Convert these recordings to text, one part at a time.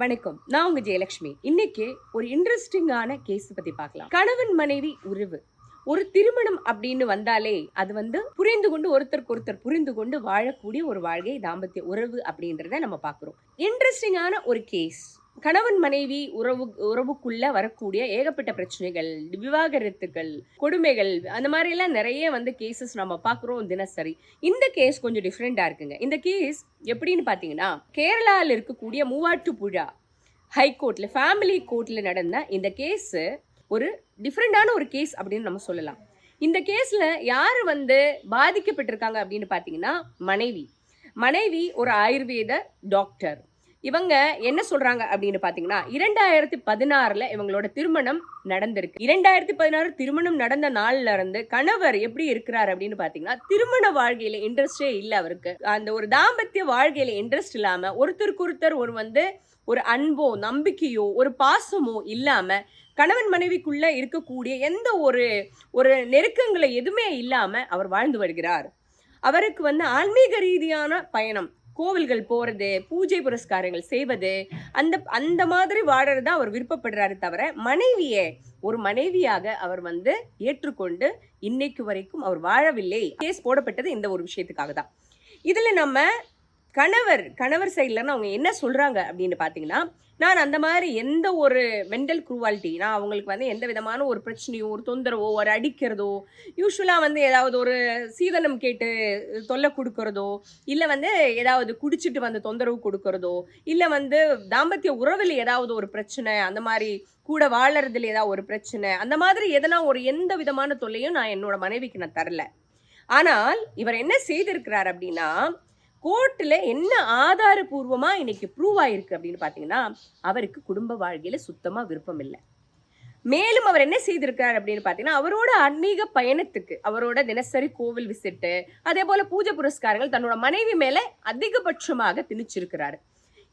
வணக்கம். நான் உங்க ஜெயலட்சுமி இன்னைக்கு ஒரு இன்ட்ரெஸ்டிங்கான கேஸ் பத்தி பார்க்கலாம். கணவன் மனைவி உறவு. ஒரு திருமணம் அப்படின்னு வந்தாலே அது வந்து புரிந்து கொண்டு ஒருத்தருக்கு ஒருத்தர் புரிந்து கொண்டு வாழக்கூடிய ஒரு வாழ்க்கை தாம்பத்திய உறவு அப்படின்றத நம்ம பார்க்குறோம். இன்ட்ரெஸ்டிங்கான ஒரு கேஸ் கணவன் மனைவி உறவு உறவுக்குள்ள வரக்கூடிய ஏகப்பட்ட பிரச்சனைகள் விவாகரத்துகள் கொடுமைகள் அந்த மாதிரி எல்லாம் நிறைய வந்து கேசஸ் நம்ம பார்க்குறோம் தினசரி. இந்த கேஸ் கொஞ்சம் டிஃப்ரெண்டாக இருக்குங்க. இந்த கேஸ் எப்படின்னு பார்த்தீங்கன்னா கேரளாவில் இருக்கக்கூடிய மூவாட்டுப்புழா ஹைகோர்ட்ல ஃபேமிலி கோர்ட்ல நடந்த இந்த கேஸ் ஒரு டிஃப்ரெண்டான ஒரு கேஸ் அப்படின்னு நம்ம சொல்லலாம். இந்த கேஸ்ல யார் வந்து பாதிக்கப்பட்டிருக்காங்க அப்படின்னு பார்த்தீங்கன்னா மனைவி. மனைவி ஒரு ஆயுர்வேத டாக்டர் இவங்க என்ன சொல்றாங்க அப்படின்னு பாத்தீங்கன்னா இரண்டாயிரத்தி பதினாறுல இவங்களோட திருமணம் நடந்திருக்கு. இரண்டாயிரத்தி பதினாறு திருமணம் நடந்த நாள்ல இருந்து கணவர் எப்படி இருக்கிறார் அப்படின்னு பாத்தீங்கன்னா திருமண வாழ்க்கையில இன்ட்ரெஸ்டே இல்ல அவருக்கு. அந்த ஒரு தாம்பத்திய வாழ்க்கையில இன்ட்ரெஸ்ட் இல்லாம ஒருத்தருக்கு ஒருத்தர் ஒரு வந்து ஒரு அன்போ நம்பிக்கையோ ஒரு பாசமோ இல்லாம கணவன் மனைவிக்குள்ள இருக்கக்கூடிய எந்த ஒரு ஒரு நெருக்கங்களை எதுவுமே இல்லாம அவர் வாழ்ந்து வருகிறார். அவருக்கு வந்து ஆன்மீக ரீதியான பயணம் கோவில்கள் போறது பூஜை புரஸ்காரங்கள் செய்வது அந்த அந்த மாதிரி வாழறதா அவர் விருப்பப்படுறாரு தவிர மனைவியை ஒரு மனைவியாக அவர் வந்து ஏற்றுக்கொண்டு இன்னைக்கு வரைக்கும் அவர் வாழவில்லை. கேஸ் போடப்பட்டது இந்த ஒரு விஷயத்துக்காக தான். இதுல நம்ம கணவர் கணவர் சைட்லன்னு அவங்க என்ன சொல்கிறாங்க அப்படின்னு பார்த்தீங்கன்னா நான் அந்த மாதிரி எந்த ஒரு மென்டல் குரூவாலிட்டி நான் அவங்களுக்கு வந்து எந்த விதமான ஒரு பிரச்சனையோ ஒரு தொந்தரவோ ஒரு அடிக்கிறதோ யூஸ்வலாக வந்து ஏதாவது ஒரு சீதனம் கேட்டு தொல்லை கொடுக்கறதோ இல்லை வந்து ஏதாவது குடிச்சிட்டு வந்து தொந்தரவு கொடுக்கறதோ இல்லை வந்து தாம்பத்திய உறவில் ஏதாவது ஒரு பிரச்சனை அந்த மாதிரி கூட வாழறதுல ஏதாவது ஒரு பிரச்சனை அந்த மாதிரி எதனா ஒரு எந்த விதமான தொல்லையும் நான் என்னோட மனைவிக்கு நான் தரல. ஆனால் இவர் என்ன செய்திருக்கிறார் அப்படின்னா கோர்ட்டில் என்ன ஆதாரபூர்வமாக இன்னைக்கு ப்ரூவ் ஆயிருக்கு அப்படின்னு பார்த்தீங்கன்னா அவருக்கு குடும்ப வாழ்க்கையில் சுத்தமாக விருப்பம் இல்லை. மேலும் அவர் என்ன செய்திருக்கார் அப்படின்னு பார்த்தீங்கன்னா அவரோட ஆன்மீக பயணத்துக்கு அவரோட தினசரி கோவில் விசிட்டு அதே போல பூஜை புரஸ்காரங்கள் தன்னோட மனைவி மேலே அதிகபட்சமாக திணிச்சிருக்கிறாரு.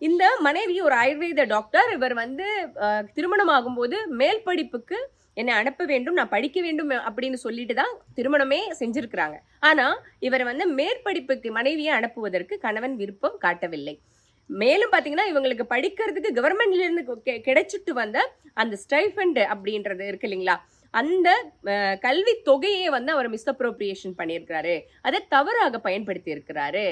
இந்த மனைவி ஒரு ஆயுர்வேத டாக்டர் இவர் வந்து திருமணமாகும் திருமணம் ஆகும்போது மேல் படிப்புக்கு என்னை அனுப்ப வேண்டும் நான் படிக்க வேண்டும் அப்படின்னு சொல்லிட்டு தான் திருமணமே செஞ்சிருக்கிறாங்க. ஆனா இவரை வந்து மேற்படிப்புக்கு மனைவியை அனுப்புவதற்கு கணவன் விருப்பம் காட்டவில்லை. மேலும் பாத்தீங்கன்னா இவங்களுக்கு படிக்கிறதுக்கு கவர்மெண்ட்ல இருந்து கிடைச்சிட்டு வந்த அந்த ஸ்டைஃபண்ட் அப்படின்றது இருக்கு இல்லைங்களா? அந்த கல்வி தொகையை வந்து அவர் மிஸ்அப்ரோப்ரியேஷன் பண்ணியிருக்கிறாரு. அதை தவறாக பயன்படுத்தி இருக்கிறாரு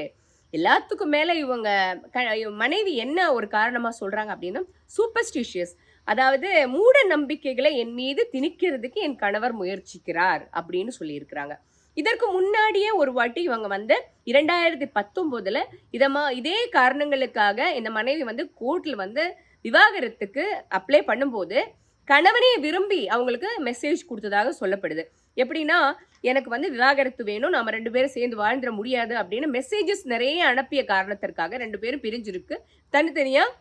எல்லாத்துக்கும் மேல இவங்க க- மனைவி என்ன ஒரு காரணமா சொல்றாங்க அப்படின்னா சூப்பர்ஸ்டிஷியஸ் அதாவது மூட நம்பிக்கைகளை என் மீது திணிக்கிறதுக்கு என் கணவர் முயற்சிக்கிறார் அப்படின்னு சொல்லியிருக்கிறாங்க. இதற்கு முன்னாடியே ஒரு வாட்டி இவங்க வந்து இரண்டாயிரத்தி பத்தொன்பதுல இதமா இதே காரணங்களுக்காக இந்த மனைவி வந்து கோர்ட்டில் வந்து விவாகரத்துக்கு அப்ளை பண்ணும்போது கணவனே விரும்பி அவங்களுக்கு மெசேஜ் கொடுத்ததாக சொல்லப்படுது. எப்படின்னா எனக்கு வந்து விவாகரத்து வேணும் நம்ம ரெண்டு பேரும் சேர்ந்து வாழ்ந்துட முடியாது அப்படின்னு மெசேஜஸ் நிறைய அனுப்பிய காரணத்திற்காக ரெண்டு பேரும் பிரிஞ்சிருக்கு. தனித்தனியாக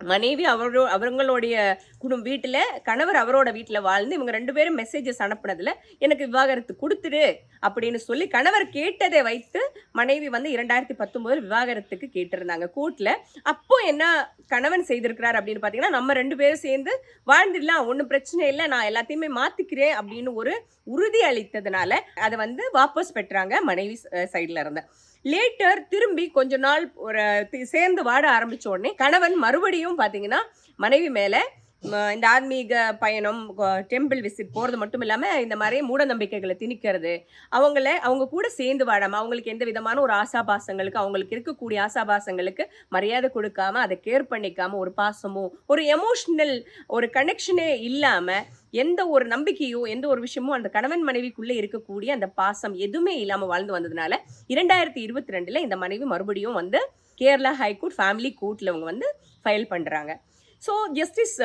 மனைவி அவரோ அவங்களுடைய குடும்ப வீட்டில் கணவர் அவரோட வீட்டில் வாழ்ந்து இவங்க ரெண்டு பேரும் மெசேஜஸ் அனுப்புனதில் எனக்கு விவாகரத்து கொடுத்துடு அப்படின்னு சொல்லி கணவர் கேட்டதை வைத்து மனைவி வந்து இரண்டாயிரத்தி பத்தொம்போதில் விவாகரத்துக்கு கேட்டிருந்தாங்க கோர்ட்டில் அப்போ என்ன கணவன் செய்திருக்கிறார் அப்படின்னு பார்த்தீங்கன்னா நம்ம ரெண்டு பேரும் சேர்ந்து வாழ்ந்துடலாம் ஒன்றும் பிரச்சனை இல்லை நான் எல்லாத்தையுமே மாற்றிக்கிறேன் அப்படின்னு ஒரு உறுதி அளித்ததுனால அதை வந்து வாபஸ் பெற்றாங்க மனைவி சைடில் இருந்த. லேட்டர் திரும்பி கொஞ்ச நாள் ஒரு சேர்ந்து வாட ஆரம்பிச்ச உடனே கணவன் மறுபடியும் பார்த்தீங்கன்னா மனைவி மேலே இந்த ஆன்மீக பயணம் டெம்பிள் விசிட் போகிறது மட்டும் இல்லாமல் இந்த மாதிரி மூட நம்பிக்கைகளை திணிக்கிறது அவங்கள அவங்க கூட சேர்ந்து வாழாமல் அவங்களுக்கு எந்த விதமான ஒரு ஆசாபாசங்களுக்கு அவங்களுக்கு இருக்கக்கூடிய ஆசாபாசங்களுக்கு மரியாதை கொடுக்காம அதை கேர் பண்ணிக்காம ஒரு பாசமோ ஒரு எமோஷ்னல் ஒரு கனெக்ஷனே இல்லாமல் எந்த ஒரு நம்பிக்கையோ எந்த ஒரு விஷயமோ அந்த கணவன் மனைவிக்குள்ளே இருக்கக்கூடிய அந்த பாசம் எதுவுமே இல்லாமல் வாழ்ந்து வந்ததுனால இரண்டாயிரத்தி இருபத்தி ரெண்டில் இந்த மனைவி மறுபடியும் வந்து கேரளா ஹைகோர்ட் ஃபேமிலி கோர்ட்டில் அவங்க வந்து ஃபைல் பண்ணுறாங்க ஸோ ஜஸ்டிஸ்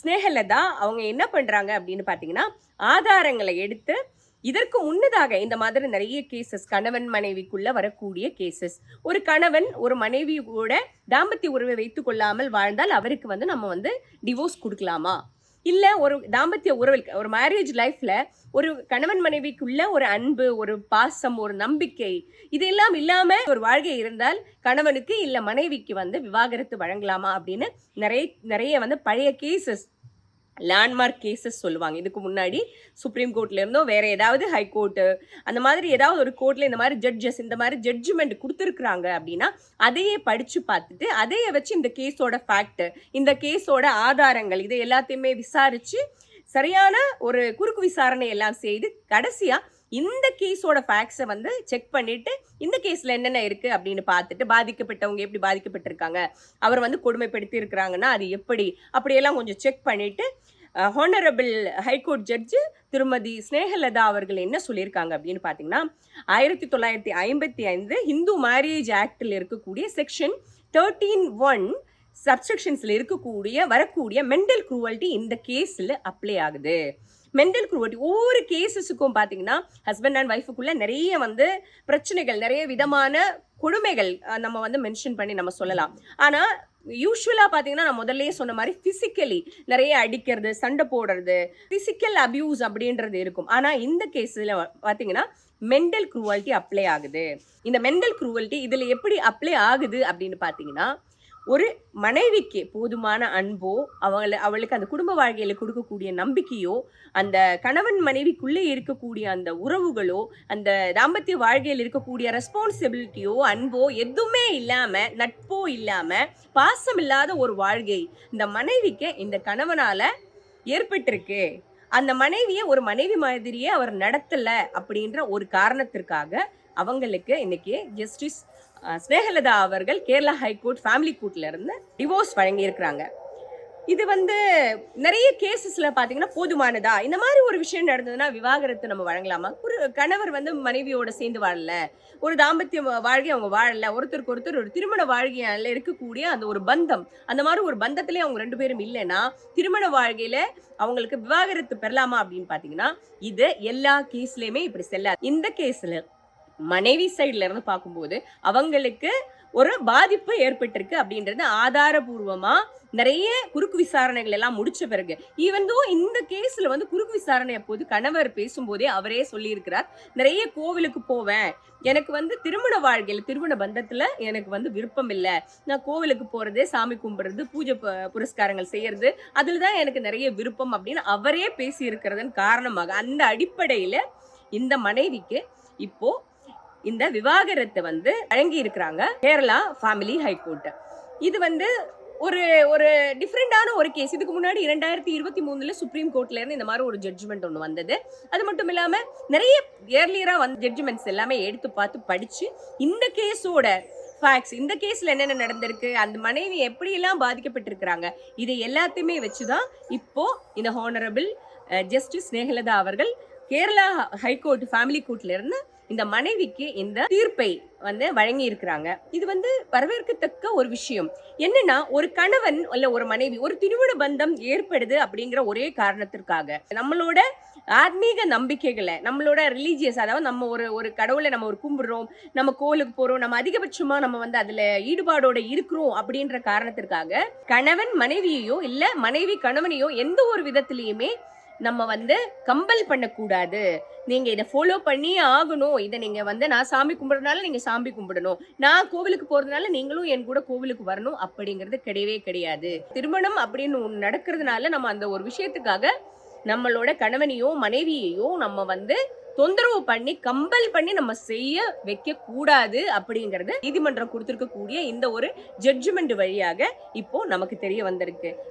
ஸ்னேகலதா அவங்க என்ன பண்ணுறாங்க அப்படின்னு பார்த்தீங்கன்னா ஆதாரங்களை எடுத்து இதற்கு முன்னதாக இந்த மாதிரி நிறைய கேசஸ் கணவன் மனைவிக்குள்ள வரக்கூடிய கேசஸ் ஒரு கணவன் ஒரு மனைவி கூட தாம்பத்திய உறவை வைத்து கொள்ளாமல் வாழ்ந்தால் அவருக்கு வந்து நம்ம வந்து டிவோர்ஸ் கொடுக்கலாமா? இல்ல ஒரு தாம்பத்திய உறவில் ஒரு மேரேஜ் லைஃப்ல ஒரு கணவன் மனைவிக்குள்ள ஒரு அன்பு ஒரு பாசம் ஒரு நம்பிக்கை இதெல்லாம் இல்லாம ஒரு வாழ்க்கை இருந்தால் கணவனுக்கு இல்ல மனைவிக்கு வந்து விவாகரத்து வழங்கலாமா அப்படின்னு நிறைய நிறைய வந்து பழைய கேசஸ் லேண்ட்மார்க் கேசஸ் சொல்லுவாங்க. இதுக்கு முன்னாடி சுப்ரீம் கோர்ட்லேருந்தோ வேறு ஏதாவது ஹை கோர்ட்டு அந்த மாதிரி ஏதாவது ஒரு கோர்ட்டில் இந்த மாதிரி ஜட்ஜஸ் இந்த மாதிரி ஜட்ஜ்மெண்ட் கொடுத்துருக்குறாங்க அப்படின்னா அதையே படித்து பார்த்துட்டு அதையே வச்சு இந்த கேஸோட ஃபேக்ட்டு இந்த கேஸோட ஆதாரங்கள் இதை எல்லாத்தையுமே விசாரித்து சரியான ஒரு குறுக்கு விசாரணை எல்லாம் செய்து கடைசியாக இந்த கேஸோட ஃபேக்ட்ஸை வந்து செக் பண்ணிவிட்டு இந்த கேஸில் என்னென்ன இருக்குது அப்படின்னு பார்த்துட்டு பாதிக்கப்பட்டவங்க எப்படி பாதிக்கப்பட்டிருக்காங்க அவர் வந்து கொடுமைப்படுத்தி இருக்கிறாங்கன்னா அது எப்படி? அப்படியெல்லாம் கொஞ்சம் செக் பண்ணிவிட்டு ஹானரபிள் ஹைகோர்ட் ஜட்ஜு திருமதி ஸ்னேகலதா அவர்கள் என்ன சொல்லியிருக்காங்க அப்படின்னு பார்த்தீங்கன்னா ஆயிரத்தி தொள்ளாயிரத்தி ஐம்பத்தி ஐந்து ஹிந்து மேரேஜ் ஆக்டில் இருக்கக்கூடிய செக்ஷன் தேர்ட்டீன் ஒன் சப்ஸ்ட்ரக்ஷன்ஸில் இருக்கக்கூடிய வரக்கூடிய மென்டல் குரூவல்ட்டி இந்த கேஸில் அப்ளை ஆகுது. மென்டல் குரூவல்ட்டி ஒவ்வொரு கேசஸுக்கும் பார்த்தீங்கன்னா ஹஸ்பண்ட் அண்ட் ஒய்ஃபுக்குள்ளே நிறைய வந்து பிரச்சனைகள் நிறைய விதமான கொடுமைகள் நம்ம வந்து மென்ஷன் பண்ணி நம்ம சொல்லலாம். ஆனால் யூஸ்வலாக பார்த்தீங்கன்னா நான் முதல்லயே சொன்ன மாதிரி ஃபிசிக்கலி நிறைய அடிக்கிறது சண்டை போடுறது ஃபிசிக்கல் அபியூஸ் அப்படின்றது இருக்கும். ஆனால் இந்த கேஸில் பார்த்தீங்கன்னா மென்டல் குரூவல்ட்டி அப்ளை ஆகுது. இந்த மென்டல் குரூவல்ட்டி இதில் எப்படி அப்ளை ஆகுது அப்படின்னு பார்த்தீங்கன்னா ஒரு மனைவிக்கு போதுமான அன்போ அவங்கள அவளுக்கு அந்த குடும்ப வாழ்க்கையில் கொடுக்கக்கூடிய நம்பிக்கையோ அந்த கணவன் மனைவிக்குள்ளே இருக்கக்கூடிய அந்த உறவுகளோ அந்த தாம்பத்திய வாழ்க்கையில் இருக்கக்கூடிய ரெஸ்பான்சிபிலிட்டியோ அன்போ எதுவுமே இல்லாமல் நட்போ இல்லாமல் பாசம் இல்லாத ஒரு வாழ்க்கை இந்த மனைவிக்கு இந்த கணவனால் ஏற்பட்டிருக்கு. அந்த மனைவியை ஒரு மனைவி மாதிரியே அவர் நடத்தலை அப்படின்ற ஒரு காரணத்திற்காக அவங்களுக்கு இன்னைக்கு ஜஸ்டிஸ் ஸ்னேகலதா அவர்கள் கேரளா ஹைகோர்ட் ஃபேமிலி கோர்ட்லேருந்து டிவோர்ஸ் வழங்கியிருக்கிறாங்க. இது வந்து நிறைய கேசஸ்ல பாத்தீங்கன்னா போதுமானதா? இந்த மாதிரி ஒரு விஷயம் நடந்ததுன்னா விவாகரத்து நம்ம வழங்கலாமா? ஒரு கணவர் வந்து மனைவியோட சேர்ந்து வாழல. ஒரு தாம்பத்திய வாழ்க்கை அவங்க வாழல. ஒருத்தருக்கு ஒருத்தர் ஒரு திருமண வாழ்க்கையால இருக்கக்கூடிய அந்த ஒரு பந்தம். அந்த மாதிரி ஒரு பந்தத்திலே அவங்க ரெண்டு பேரும் இல்லைன்னா திருமண வாழ்க்கையில அவங்களுக்கு விவாகரத்து பெறலாமா அப்படின்னு பாத்தீங்கன்னா இது எல்லா கேஸ்லயுமே இப்படி செல்லாது. இந்த கேஸ்ல மனைவி சைட்ல இருந்து பார்க்கும்போது அவங்களுக்கு ஒரு பாதிப்பு ஏற்பட்டிருக்கு அப்படின்றது ஆதாரபூர்வமா நிறைய குறுக்கு விசாரணைகள் எல்லாம் முடிச்ச பிறகு. ஈவன் தோ இந்த கேஸ்ல வந்து குறுக்கு விசாரணை அப்போது கணவர் பேசும்போதே அவரே சொல்லியிருக்கிறார் நிறைய கோவிலுக்கு போவேன். எனக்கு வந்து திருமண வாழ்க்கையில் திருமண பந்தத்துல எனக்கு வந்து விருப்பம் இல்லை. நான் கோவிலுக்கு போறது சாமி கும்பிடுறது பூஜை புரஸ்காரங்கள் செய்யறது அதுல தான் எனக்கு நிறைய விருப்பம் அப்படின்னு அவரே பேசி இருக்கிறதன் காரணமாக அந்த அடிப்படையில இந்த மனைவிக்கு இப்போ இந்த விவாகரத்தை வந்து வழங்கி இருக்கிறாங்க கேரளா ஃபேமிலி ஹைகோர்ட் இது வந்து ஒரு ஒரு டிஃப்ரெண்டான ஒரு கேஸ் இதுக்கு முன்னாடி இரண்டாயிரத்தி இருபத்தி மூணுல சுப்ரீம் கோர்ட்ல இருந்து இந்த மாதிரி ஒரு ஜட்ஜ்மெண்ட் ஒன்று வந்தது. அது மட்டும் இல்லாம நிறைய இயர்லியரா வந்து ஜட்ஜ்மெண்ட்ஸ் எல்லாமே எடுத்து பார்த்து படிச்சு இந்த கேஸோட ஃபேக்ட்ஸ் இந்த கேஸ்ல என்னென்ன நடந்திருக்கு அந்த மனைவி எப்படியெல்லாம் பாதிக்கப்பட்டிருக்கிறாங்க இதை எல்லாத்தையுமே வச்சுதான் இப்போ இந்த ஹானரபிள் ஜஸ்டிஸ் ஸ்னேகலதா அவர்கள் கேரளா ஹைகோர்ட் ஃபேமிலி கோர்ட்ல இருந்து இந்த மனைவிக்கு இந்த தீர்ப்பை வந்து வழங்கி இருக்கிறாங்க. இது வந்து வரவேற்கத்தக்க ஒரு விஷயம். என்னன்னா ஒரு கணவன் இல்ல ஒரு மனைவி ஒரு திருமண பந்தம் ஏற்படுது அப்படிங்கிற ஒரே காரணத்திற்காக. நம்மளோட ஆத்மீக நம்பிக்கைகளை நம்மளோட ரிலீஜியஸ் அதாவது நம்ம ஒரு ஒரு கடவுளை நம்ம ஒரு கும்பிடுறோம் நம்ம கோவிலுக்கு போறோம் நம்ம அதிகபட்சமா நம்ம வந்து அதுல ஈடுபாடோட இருக்கிறோம் அப்படின்ற காரணத்திற்காக கணவன் மனைவியையோ இல்ல மனைவி கணவனையோ எந்த ஒரு விதத்திலையுமே நம்ம வந்து கம்பல் பண்ணக்கூடாது. நீங்க இதை ஃபாலோ பண்ணியே ஆகணும். இதை நீங்க வந்து நான் சாமி கும்பிடுறதுனால நீங்க சாமி கும்பிடணும். நான் கோவிலுக்கு போறதுனால நீங்களும் என் கூட கோவிலுக்கு வரணும் அப்படிங்கிறது கிடையவே கிடையாது. திருமணம் அப்படின்னு ஒன்று நடக்கிறதுனால நம்ம அந்த ஒரு விஷயத்துக்காக நம்மளோட கணவனையோ மனைவியையோ நம்ம வந்து தொந்தரவு பண்ணி கம்பல் பண்ணி நம்ம செய்ய வைக்க கூடாது அப்படிங்கறது நீதிமன்றம் கொடுத்திருக்கக்கூடிய இந்த ஒரு ஜட்ஜ்மெண்ட் வழியாக இப்போ நமக்கு தெரிய வந்திருக்கு.